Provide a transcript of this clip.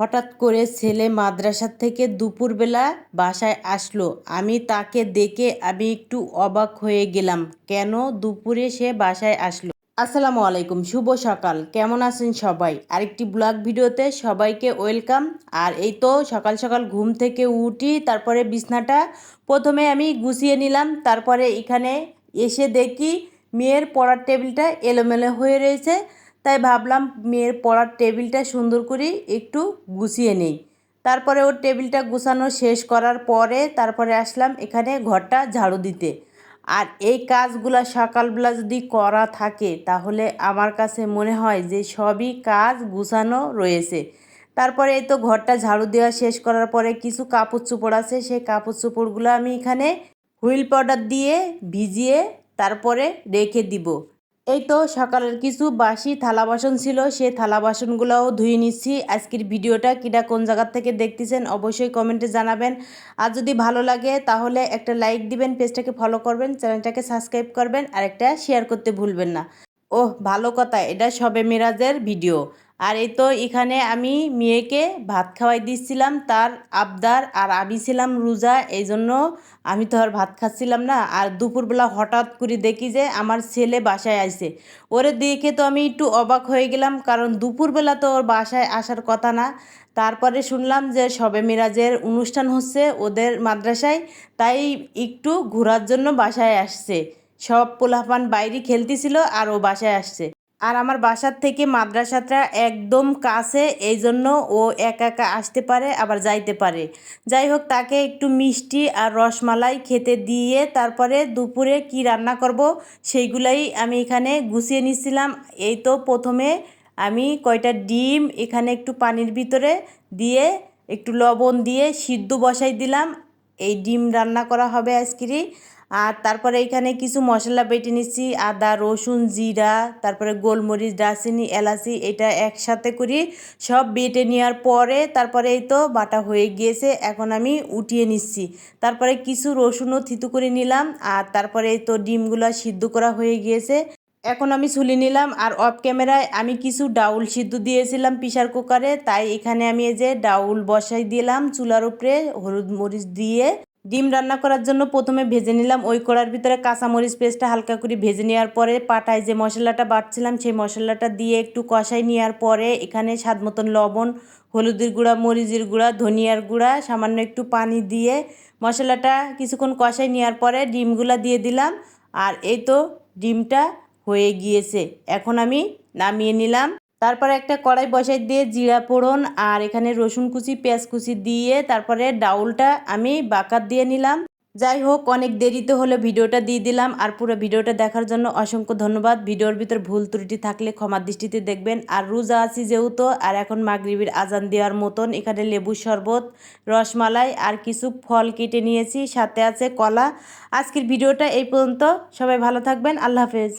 হঠাৎ করে ছেলে মাদ্রাসার থেকে দুপুরবেলা বাসায় আসলো। আমি তাকে দেখে আমি একটু অবাক হয়ে গেলাম। কেন দুপুরে সে বাসায় আসলো? আসসালামু আলাইকুম, শুভ সকাল। কেমন আছেন সবাই? আরেকটি ব্লগ ভিডিওতে সবাইকে ওয়েলকাম। আর এই তো সকাল সকাল ঘুম থেকে উঠি, তারপরে বিছনাটা প্রথমে আমি গুছিয়ে নিলাম, তারপরে এখানে এসে দেখি মেয়ের পড়ার টেবিলটা এলোমেলো হয়ে রয়েছে। তাই ভাবলাম মেয়ের পড়ার টেবিলটা সুন্দর করে একটু গুছিয়ে নেই। তারপরে ওর টেবিলটা গুছানো শেষ করার পরে তারপরে আসলাম এখানে ঘরটা ঝাড়ু দিতে। আর এই কাজগুলো সকালবেলা যদি করা থাকে তাহলে আমার কাছে মনে হয় যে সবই কাজ গুছানো রয়েছে। তারপরে এই তো ঘরটা ঝাড়ু দেওয়া শেষ করার পরে কিছু কাপড় চোপড় আছে, সেই কাপড় চোপড়গুলো আমি এখানে হুইল পাউডার দিয়ে ভিজিয়ে তারপরে রেখে দিব। এই তো সকালের কিছু বাসি থালা বাসন ছিল, সেই থালা বাসনগুলোও ধুয়ে নিচ্ছি। আজকের ভিডিওটা কিটা কোন জায়গার থেকে দেখতেছেন অবশ্যই কমেন্টে জানাবেন। আর যদি ভালো লাগে তাহলে একটা লাইক দিবেন, পেজটাকে ফলো করবেন, চ্যানেলটাকে সাবস্ক্রাইব করবেন, আর একটা শেয়ার করতে ভুলবেন না। ওহ, ভালো কথা, এটা সবে মিরাজের ভিডিও। আর এই তো এখানে আমি মেয়েকে ভাত খাওয়াই দিচ্ছিলাম, তার আবদার আর আমি ছিলাম রোজা এই জন্য আমি তো আর ভাত খাচ্ছিলাম না। আর দুপুরবেলা হঠাৎ করে দেখি যে আমার ছেলে বাসায় আসে ওরে দেখে তো আমি একটু অবাক হয়ে গেলাম, কারণ দুপুরবেলা তো ওর বাসায় আসার কথা না। তারপরে শুনলাম যে সবে মিরাজের অনুষ্ঠান হচ্ছে ওদের মাদ্রাসায়, তাই একটু ঘোরার জন্য বাসায় আসছে। সব পোলাপান বাইরে খেলতেছিল আর ও বাসায় আসছে। আর আমার বাসার থেকে মাদ্রাসাটা একদম কাছে, এই জন্য ও একা একা আসতে পারে, আবার যাইতে পারে। যাই হোক, তাকে একটু মিষ্টি আর রসমালাই খেতে দিয়ে তারপরে দুপুরে কি রান্না করব, সেইগুলাই আমি এখানে গুছিয়ে নিচ্ছিলাম এই তো প্রথমে আমি কয়টা ডিম, এখানে একটু পানির ভিতরে দিয়ে একটু লবণ দিয়ে সিদ্ধ বসাই দিলাম। এই ডিম রান্না করা হবে আজকেরই। আর তারপরে এখানে কিছু মশলা বেটে নিচ্ছি, আদা, রসুন, জিরা, তারপরে গোলমরিচ, দারচিনি, এলাচি, এটা একসাথে করি সব বেটে নেওয়ার পরে তারপরে এই তো বাটা হয়ে গিয়েছে, এখন আমি উঠিয়ে নিচ্ছি। তারপরে কিছু রসুনও থিতু করে নিলাম আর তারপরে এই তো ডিমগুলো সিদ্ধ করা হয়ে গিয়েছে। এখন আমি ছুলি নিলাম আর অফ ক্যামেরায় আমি কিছু ডাউল সিদ্ধ দিয়েছিলাম প্রেশার কুকারে, তাই এখানে আমি এই যে ডাউল বসাই দিলাম চুলার উপরে, হলুদ মরিচ দিয়ে। ডিম রান্না করার জন্য প্রথমে ভেজে নিলাম ওই কড়ার ভিতরে কাঁচামরিচ পেস্টটা হালকা করে ভেজে নেওয়ার পরে পাটায় যে মশলাটা বাটছিলাম, সেই মশলাটা দিয়ে একটু কষাই নেওয়ার পরে এখানে স্বাদ মতন লবণ, হলুদের গুঁড়া, মরিচের গুঁড়া, ধনিয়ার গুঁড়া, সামান্য একটু পানি দিয়ে মশলাটা কিছুক্ষণ কষাই নেওয়ার পরে ডিমগুলা দিয়ে দিলাম। আর এই তো ডিমটা হয়ে গিয়েছে। এখন আমি নামিয়ে নিলাম। তারপরে একটা কড়াই বসাই দিয়ে জিরা ফোড়ন আর এখানে রসুন কুচি, পেঁয়াজ কুচি দিয়ে তারপরে ডাউলটা আমি বাকার দিয়ে নিলাম। যাই হোক, অনেক দেরিতে হলে ভিডিওটা দিয়ে দিলাম আর পুরো ভিডিওটা দেখার জন্য অসংখ্য ধন্যবাদ। ভিডিওর ভিতর ভুল ত্রুটি থাকলে ক্ষমার দৃষ্টিতে দেখবেন। আর রোজা আছি যেহেতু, আর এখন মাগরিবির আজান দেওয়ার মতন এখানে লেবু শরবত, রসমালাই আর কিছু ফল কেটে নিয়েছি, সাথে আছে কলা। আজকের ভিডিওটা এই পর্যন্ত। সবাই ভালো থাকবেন। আল্লাহ হাফেজ।